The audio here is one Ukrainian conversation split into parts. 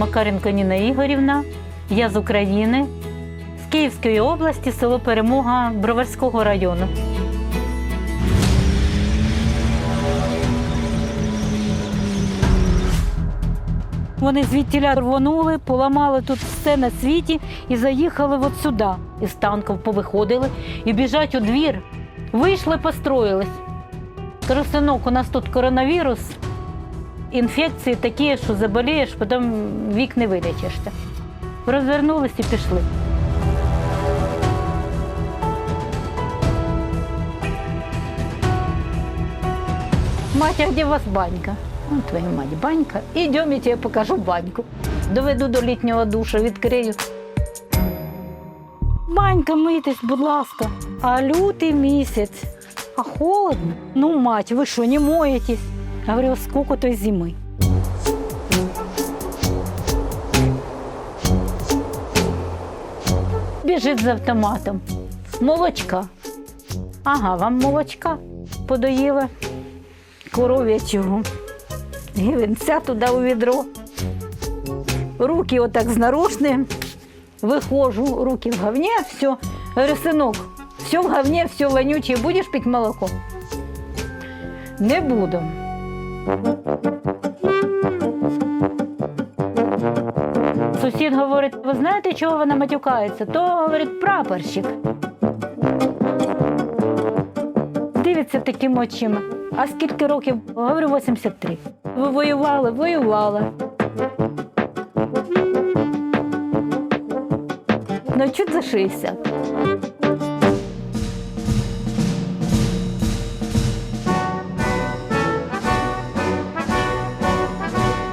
Макаренко Ніна Ігорівна. Я з України, з Київської області, село Перемога Броварського району. Вони звідтіля рвонули, поламали тут все на світі і заїхали от сюди. Із танків повиходили і біжать у двір. Вийшли, построїлись. Кажу, у нас тут коронавірус, інфекції такі, що заболієш, потім вік не вилічишся. Розвернулись і пішли. Мать, а где у вас банька? Ну, твою мать, банька. Ідем, я тебе покажу баньку. Доведу до літнього душа, відкрию. Банька, митись, будь ласка. А лютий місяць. А холодно? Ну, мать, ви що, не моєтесь? Я говорю, скільки той зими. Біжить з автоматом. Молочка. Ага, вам молочка подоїла коров'ячого. Гівенця туди у відро. Руки отак з нарушним. Виходжу, руки в говні, все. Говорю, синок, все в говні, все вонюче, будеш пити молоко? Не буду. Сусід говорить, ви знаєте, чого вона матюкається? То, говорить, прапорщик. Дивиться таким очима. А скільки років? Говорю, 83. Ви воювали, воювала. Ну, чуть за 60.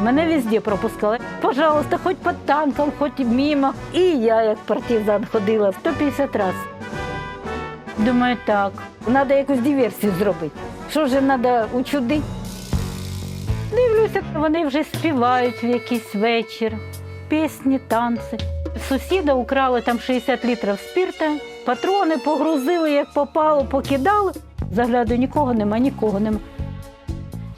Мене везде пропускали. Пожалуйста, хоч під танком, хоч мимо. І я, як партизан, ходила 150 разів. Думаю, так, треба якусь диверсію зробити. Що ж треба учудити? Дивлюся, вони вже співають в якийсь вечір, пісні, танці. Сусіда украли там 60 літрів спирта, патрони погрузили, як попало, покидали. Заглядаю, нікого нема, нікого нема.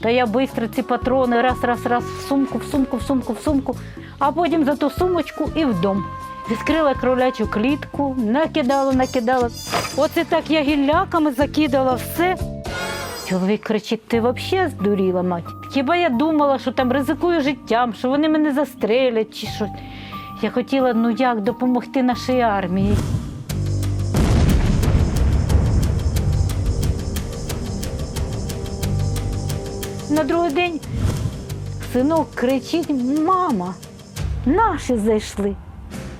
Та я швидко ці патрони раз, раз, раз в сумку, в сумку, в сумку, в сумку, а потім за ту сумочку і в дом. Відкрила кролячу клітку, накидала, накидала. Оце так я гілляками закидала все. Чоловік кричить: ти взагалі здуріла, мать? Хіба я думала, що там ризикую життям, що вони мене застрелять чи що? Я хотіла, ну як, допомогти нашій армії. На другий день синок кричить: мама, наші зайшли.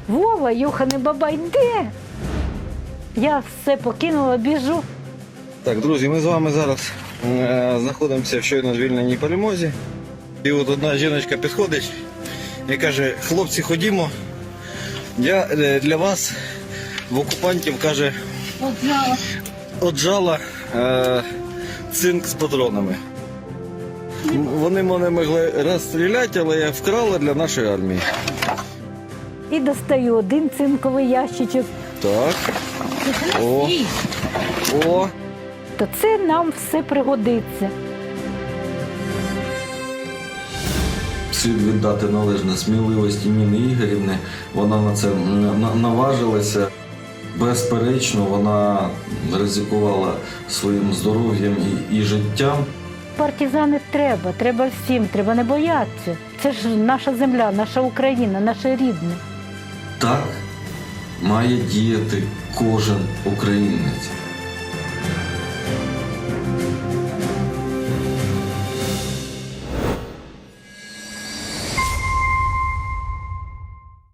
Вова, Йохане Бабай, де? Я все покинула, біжу. Так, друзі, ми з вами зараз е, знаходимося в щойно звільненій перемозі. І от одна жіночка підходить і каже: хлопці, ходімо. Я е, для вас в окупантів каже, отжала е, цинк з патронами. Вони мене могли розстріляти, але я вкрала для нашої армії. І достаю один цинковий ящичок. Так. О. О. То це нам все пригодиться. Слід віддати належне сміливості Ніни Ігорівни. Вона на це наважилася. Безперечно, вона ризикувала своїм здоров'ям і, і життям. Партизани треба, треба всім, треба не боятися. Це ж наша земля, наша Україна, наше рідне. Так має діяти кожен українець.